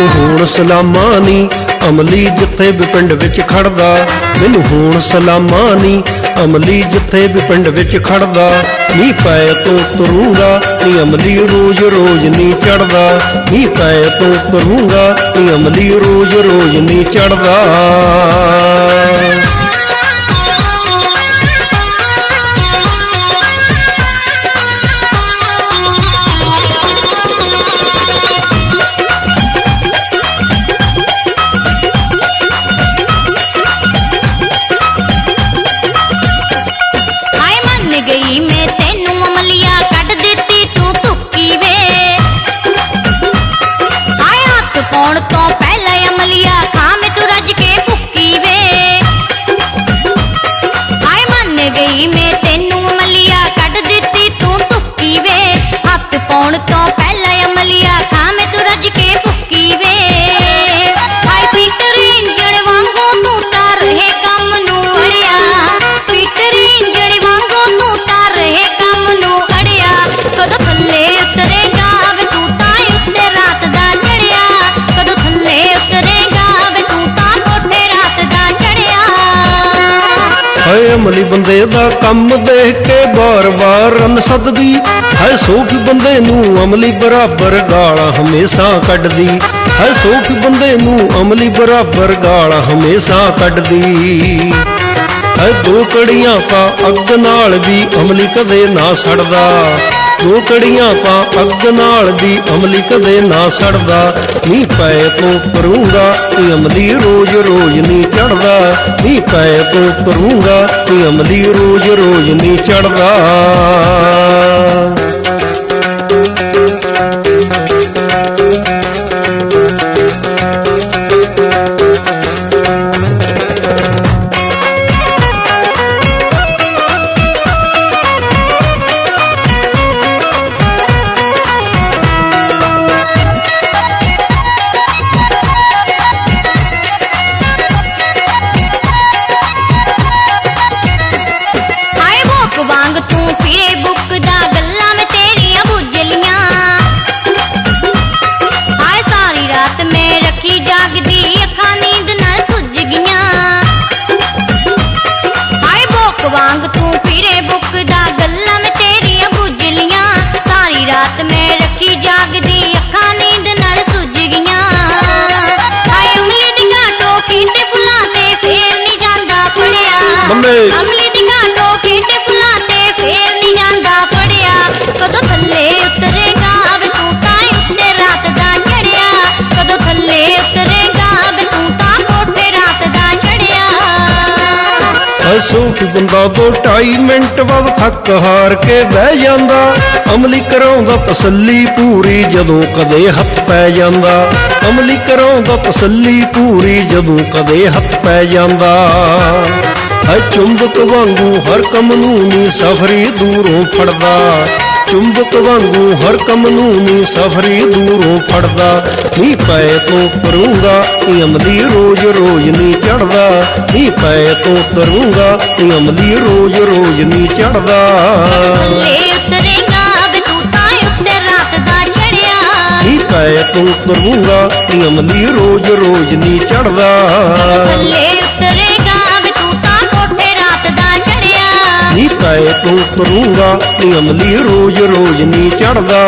ਮੈਨੂੰ ਹੁਣ ਸਲਾਮਾਂ ਨੀ ਅਮਲੀ ਜਿੱਥੇ ਵੀ ਪਿੰਡ ਵਿੱਚ ਖੜਦਾ, ਮੈਨੂੰ ਹੁਣ ਸਲਾਮਾਂ ਨੀ ਅਮਲੀ ਜਿੱਥੇ ਵੀ ਪਿੰਡ ਵਿੱਚ ਖੜਦਾ, ਨੀ ਪੈ ਤੋਂ ਤਰੂੰਗਾ, ਨੀ ਅਮਲੀ ਰੋਜ਼ ਰੋਜ਼ ਨੀ ਚੜਦਾ ਨੀ ਪੈ ਤੋਂ ਤਰੂੰਗਾ, ਨੀ ਅਮਲੀ ਰੋਜ਼ ਰੋਜ਼ ਨੀ ਚੜਦਾ ਮਲਿਆ ਅਮਲੀਆ ਮੈਂ ਤੂੰ ਰੱਜ ਕੇ ਭੁੱਕੀ ਵੇ। ਹਾਏ ਮੰਨ ਗਈ ਮੈਂ ਤੈਨੂੰ ਮਲਿਆ, ਕੱਢ ਦਿੱਤੀ ਤੂੰ ਤੁੱਕੀ ਵੇ। ਹੱਥ ਪਾਉਣ ਤੋਂ ਅਮਲੀ ਬੰਦੇ ਦਾ ਕੰਮ ਦੇਖ ਕੇ ਬਾਰ ਬਾਰ ਰਨ ਸੱਦਦੀ। ਹਾਏ ਸੋਫੀ ਬੰਦੇ ਨੂੰ ਅਮਲੀ ਬਰਾਬਰ ਗਾਲਾਂ ਹਮੇਸ਼ਾ ਕੱਢਦੀ। ਹੈ ਸੋਫੀ ਬੰਦੇ ਨੂੰ ਅਮਲੀ ਬਰਾਬਰ ਗਾਲਾਂ ਹਮੇਸ਼ਾ ਕੱਢਦੀ। ਹੈ ਦੋ ਕੜੀਆਂ ਪਾ ਅੱਗ ਨਾਲ ਵੀ ਅਮਲੀ ਕਦੇ ਨਾ ਸੜਦਾ। ਦੋ ਕੜੀਆਂ ਪਾ ਅੱਗ ਨਾਲ ਵੀ ਅਮਲੀ ਕਦੇ ਨਾ ਸੜਦਾ। ਨੀ ਪੈ ਤੋਂ ਕਰੂੰਗਾ ਨੀ ਅਮਲੀ ਰੋਜ਼ ਰੋਜ਼ ਨਹੀਂ ਚੜਦਾ। ਨੀ ਪੈ ਕਰੂੰਗਾ ਨੀ ਅਮਲੀ ਰੋਜ਼ ਰੋਜ਼ ਨਹੀਂ ਚੜਦਾ ਹਸੋ ਕਿ ਬੰਦਾ ਦੋ ਢਾਈ ਮਿੰਟ ਬਾਅਦ ਥੱਕ ਹਾਰ ਕੇ ਬਹਿ ਜਾਂਦਾ। ਅਮਲੀ ਕਰਾਉਂਦਾ ਤਸੱਲੀ ਪੂਰੀ ਜਦੋਂ ਕਦੇ ਹੱਥ ਪੈ ਜਾਂਦਾ। ਅਮਲੀ ਕਰਾਉਂਦਾ ਤਸੱਲੀ ਪੂਰੀ ਜਦੋਂ ਕਦੇ ਹੱਥ ਪੈ ਜਾਂਦਾ। ਹੈ ਚੁੰਬਕ ਵਾਂਗੂ ਹਰ ਕੰਮ ਨੂੰ ਨੀ ਸਫਰੀ ਦੂਰੋਂ ਫੜਦਾ। ਚੁੰਬਕ ਵਾਂਗੂ ਹਰ ਕੰਮ ਨੂੰ ਨੀ ਸਫਰੀ ਦੂਰੋਂ ਫੜਦਾ ਨੀ ਪੈ ਤੋਂ ਕਰੂੰਗਾ ਨੀ ਅਮਲੀ ਰੋਜ਼ ਰੋਜ਼ ਨੀ ਚੜਦਾ ਨੀ ਪੈ ਤੋਂ ਕਰੂੰਗਾ ਨੀ ਅਮਲੀ ਰੋਜ਼ ਰੋਜ਼ ਨੀ ਚੜਦਾ ਥੱਲੇ ਉਤਰੇਗਾ ਵੇ ਤੂੰ ਤਾਂ ਉੱਤੇ ਰਾਤ ਦਾ ਚੜਿਆ ਨੀ ਪੈ ਤੋਂ ਕਰੂੰਗਾ ਨੀ ਅਮਲੀ ਰੋਜ਼ ਰੋਜ਼ ਨੀ ਚੜਦਾ ਚੜਿਆ ਨੀ ਕਰੂੰਗਾ ਨੀ ਅਮਲੀ ਰੋਜ਼ ਰੋਜ਼ ਨੀ ਚੜਦਾ